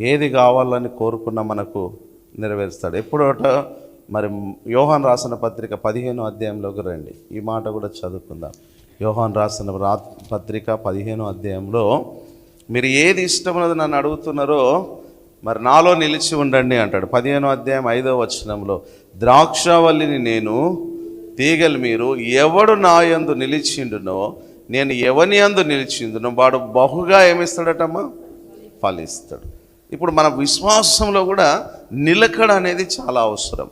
ఏది కావాలని కోరుకున్నా మనకు నెరవేరుస్తాడు. ఎప్పుడోట మరి యోహాన్ రాసిన పత్రిక పదిహేను అధ్యాయంలోకి రండి. ఈ మాట కూడా చదువుకుందాం. యోహాన్ రాసిన రా పత్రిక పదిహేను అధ్యాయంలో మీరు ఏది ఇష్టమైనది నన్ను అడుగుతున్నారో మరి నాలో నిలిచి ఉండండి అంటాడు. పదిహేను అధ్యాయం ఐదో వచనంలో ద్రాక్షవల్లిని నేను తీగలు మీరు ఎవడు నా యందు నిలిచిండునో నేను ఎవని యందు నిలిచిందునో వాడు బహుగా ఏమిస్తాడటమ్మా? ఫలిస్తాడు. ఇప్పుడు మన విశ్వాసంలో కూడా నిలకడ అనేది చాలా అవసరం.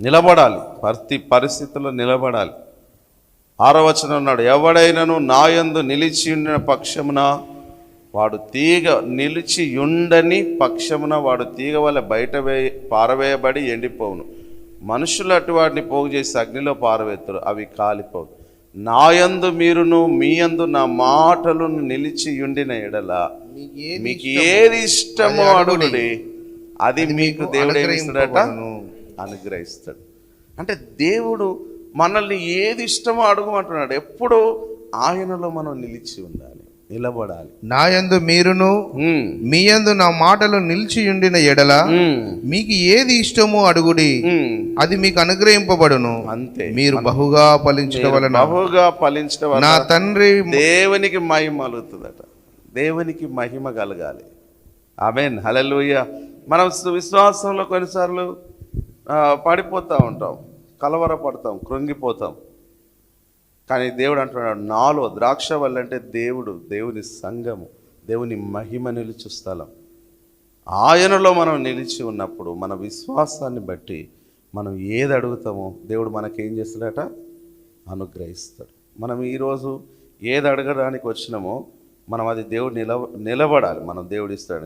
నిలబడాలి. ప్రతి పరిస్థితుల్లో నిలబడాలి. ఆరవచనం ఉన్నాడు ఎవడైనను నాయందు నిలిచి ఉండిన పక్షమున వాడు తీగ నిలిచి ఉండని పక్షమున వాడు తీగ వల్ల బయట వేయ పారవేయబడి ఎండిపోవును. మనుషులు అటు వాటిని పోగు చేసి అగ్నిలో పారవేత్తరు. అవి కాలిపోవు. నాయందు మీరును మీ యందు నా మాటలను నిలిచి ఉండిన ఎడల మీకు ఏది ఇష్టమో అడుగుడి. అది మీకు దేవుడు ఏమిస్తాడట. అనుగ్రహిస్తాడు. అంటే దేవుడు మనల్ని ఏది ఇష్టమో అడుగుమంటున్నాడు. ఎప్పుడు ఆయనలో మనం నిలిచి ఉండాలి. నిలబడాలి. నా యందు మీరును మీ యందు నా మాటలు నిలిచి ఉండిన ఎడల మీకు ఏది ఇష్టమో అడుగుడి. అది మీకు అనుగ్రహింపబడును. అంతే. మీరు బహుగా ఫలించడం వలన బహుగా ఫలించడం వల్ల నా తండ్రి దేవునికి మహిమ కలుగుతుందట దేవునికి మహిమ కలగాలి. ఆమెన్. హల్లెలూయా. మనం విశ్వాసంలో కొన్నిసార్లు పడిపోతూ ఉంటాం కలవరపడతాం కృంగిపోతాం. కానీ దేవుడు అంటున్నాడు నాలో ద్రాక్ష వల్ల అంటే దేవుడు దేవుని సంఘము దేవుని మహిమ నిలుచు స్థలం. ఆయనలో మనం నిలిచి ఉన్నప్పుడు మన విశ్వాసాన్ని బట్టి మనం ఏది అడుగుతామో దేవుడు మనకేం చేస్తాడట? అనుగ్రహిస్తాడు. మనం ఈరోజు ఏది అడగడానికి వచ్చినామో మనం అది దేవుడు నిలవ నిలబడాలి. మనం దేవుడు ఇస్తాడు